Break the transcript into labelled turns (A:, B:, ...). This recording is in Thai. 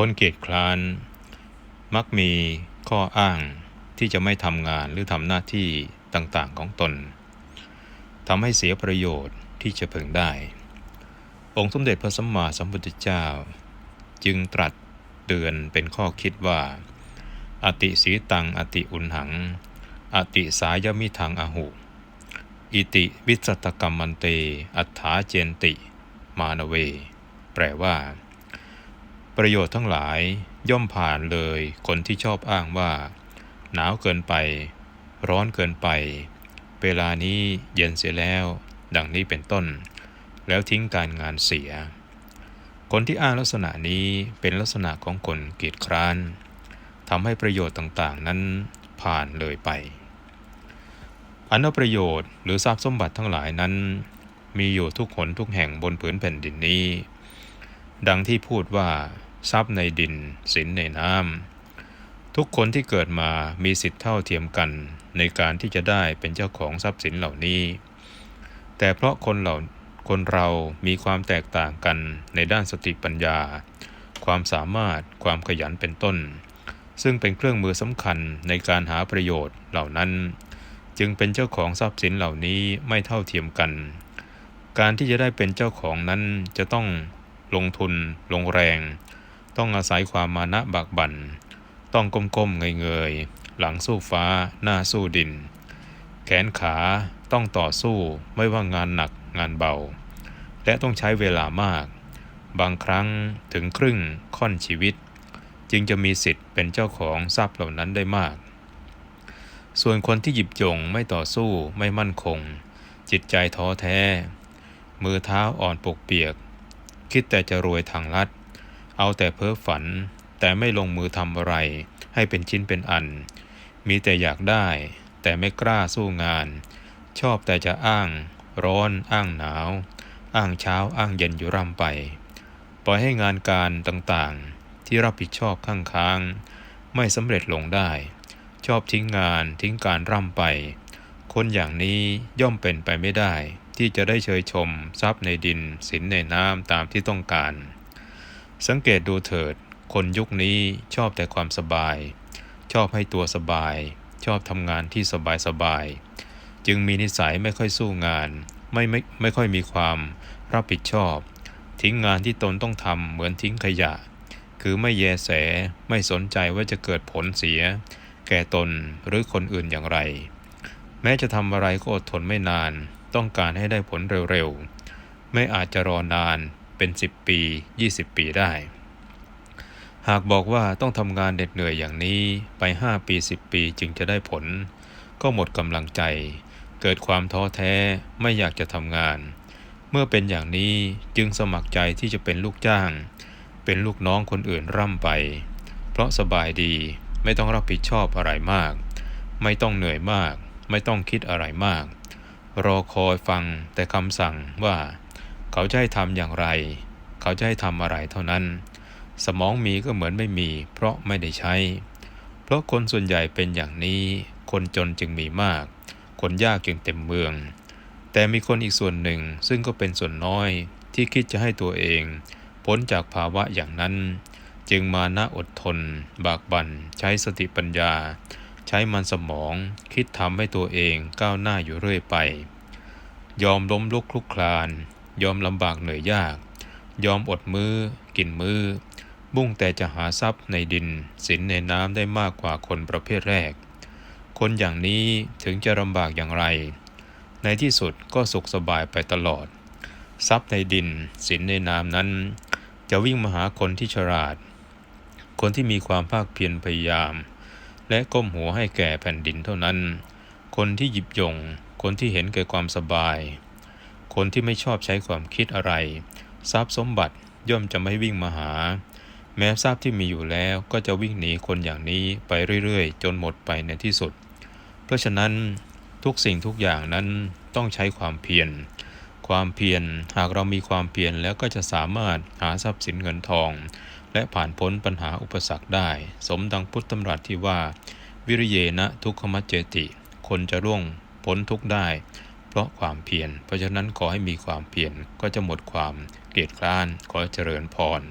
A: คนเกียจคร้าน มักมีข้ออ้างที่จะไม่ทำงานหรือทำหน้าที่ต่างๆของตนทำให้เสียประโยชน์ที่จะพึงได้ องค์สมเด็จพระสัมมาสัมพุทธเจ้า จึงตรัสเตือนเป็นข้อคิดว่า อติสีตัง อติอุนหัง อติสายมิทังอหุ อิติวิสัตกรรมมันเต อัฏฐาเจนติ มานเว แปลว่า ประโยชน์ทั้งหลายย่อมผ่านเลยคนที่ชอบอ้างว่า หนาวเกินไป ร้อนเกินไป เวลานี้เย็นเสียแล้ว ดังนี้เป็นต้น แล้วทิ้งการงานเสีย คนที่อ้างลักษณะนี้เป็นลักษณะของคนเกียจคร้านทำให้ประโยชน์ต่างๆนั้นผ่านเลยไปอันประโยชน์หรือทรัพย์สมบัติทั้งหลายนั้น มีอยู่ทุกหนทุกแห่งบนผืนแผ่นดินนี้ ดังที่พูดว่า ทรัพย์ในดินสินในน้ำทุกคนที่เกิดมามีสิทธิ์เท่าเทียมกันในการที่จะได้เป็นเจ้าของทรัพย์สินเหล่านี้ แต่เพราะคนเราคนเรามีความแตกต่างกันในด้านสติปัญญา ความสามารถความขยันเป็นต้น ซึ่งเป็นเครื่องมือสำคัญในการหาประโยชน์เหล่านั้น จึงเป็นเจ้าของทรัพย์สินเหล่านี้ไม่เท่าเทียมกัน การที่จะได้เป็นเจ้าของนั้นจะต้องลงทุนลงแรง ต้องอาศัยความมานะบากบัน่น ต้องก้มๆเงยๆ หลังสู้ฟ้า หน้าสู้ดิน แขนขาต้องต่อสู้ไม่ว่างานหนักงานเบา และต้องใช้เวลามาก บางครั้งถึงครึ่งค่อนชีวิต จึงจะมีสิทธิ์เป็นเจ้าของทรัพย์เหล่านั้นได้มาก ส่วนคนที่หยิบจงไม่ต่อสู้ไม่มั่นคง จิตใจท้อแท้ มือเท้าอ่อนปกเปียก คิดแต่จะรวยทางลัด เอาแต่เพ้อฝัน แต่ไม่ลงมือทำอะไร ให้เป็นชิ้นเป็นอัน มีแต่อยากได้ แต่ไม่กล้าสู้งาน ชอบแต่จะอ้าง ร้อน อ้างหนาว อ้างเช้าอ้างเย็นอยู่ร่ำไป ปล่อยให้งานการต่างๆ ที่รับผิดชอบข้างค้าง ไม่สำเร็จลงได้ ชอบทิ้งงานทิ้งการร่ำไป คนอย่างนี้ย่อมเป็นไปไม่ได้ ที่จะได้เชยชม ทรัพย์ในดินสินในน้ำตามที่ต้องการ สังเกตดูเถิด คนยุคนี้ชอบแต่ความสบาย ชอบให้ตัวสบาย ชอบทำงานที่สบายสบาย จึงมีนิสัยไม่ค่อยสู้งาน ไม่ไม่ไม่ค่อยมีความรับผิดชอบ ทิ้งงานที่ตนต้องทำเหมือนทิ้งขยะ คือไม่แยแส ไม่สนใจว่าจะเกิดผลเสีย แก่ตนหรือคนอื่นอย่างไร แม้จะทำอะไรก็อดทนไม่นาน ต้องการให้ได้ผลเร็วๆ ไม่อาจจะรอนาน เป็น 10 ปี 20 ปีได้ หากบอกว่าต้องทำงานเด็ดเหนื่อยอย่างนี้ไป 5 ปี 10 ปีจึงจะได้ผล ก็หมดกำลังใจ เกิดความท้อแท้ไม่อยากจะทำงาน เมื่อเป็นอย่างนี้จึงสมัครใจที่จะเป็นลูกจ้าง เป็นลูกน้องคนอื่นร่ำไป เพราะสบายดีไม่ต้องรับผิดชอบอะไรมาก ไม่ต้องเหนื่อยมาก ไม่ต้องคิดอะไรมาก รอคอยฟังแต่คำสั่งว่า เขาจะให้ทำอย่างไร เขาจะให้ทำอะไรเท่านั้น สมองมีก็เหมือนไม่มี เพราะไม่ได้ใช้ เพราะคนส่วนใหญ่เป็นอย่างนี้ คนจนจึงมีมาก คนยากจึงเต็มเมือง แต่มีคนอีกส่วนหนึ่งซึ่งก็เป็นส่วนน้อยที่คิดจะให้ตัวเอง พ้นจากภาวะอย่างนั้น จึงมานะอดทน บากบัน่นใช้สติปัญญา ใช้มันสมองคิดทำให้ตัวเองก้าวหน้าอยู่เรื่อยไป ยอมล้มลุกคลุกคลาน ยอมลำบากเหนื่อยยาก ยอมอดมือ้อ กินมือ้อ มุ่งแต่จะหาทรัพย์ในดินสินในน้ำได้มากกว่าคนประเภทแรก คนอย่างนี้ถึงจะลำบากอย่างไร ในที่สุดก็สุขสบายไปตลอด ทรัพย์ในดินสินในน้ำนั้น จะวิ่งมาหาคนที่ฉลาด คนที่มีความภาคเพียรพยายาม และก้มหัวให้แก่แผ่นดินเท่านั้น คนที่หยิบยง คนที่เห็นแก่ความสบาย คนที่ไม่ชอบใช้ความคิดอะไร ทรัพย์สมบัติย่อมจะไม่วิ่งมาหา แม้ทราบที่มีอยู่แล้วก็จะวิ่งหนีคนอย่างนี้ไปเรื่อยๆ จนหมดไปในที่สุด เพราะฉะนั้นทุกสิ่งทุกอย่างนั้นต้องใช้ความเพียรความเพียรหากเรามีความเพียรแล้วก็จะสามารถหาทรัพย์สินเงินทอง และผ่านพ้นปัญหาอุปสรรคได้ สมดังพุทธตำรัสที่ว่า วิริเยนะทุกขมัจเจติ คนจะร่วงพ้นทุกได้ เพราะความเพียรเพราะฉะนั้นขอให้มีความเพียรก็จะหมดความเกลียดคร้านขอเจริญพร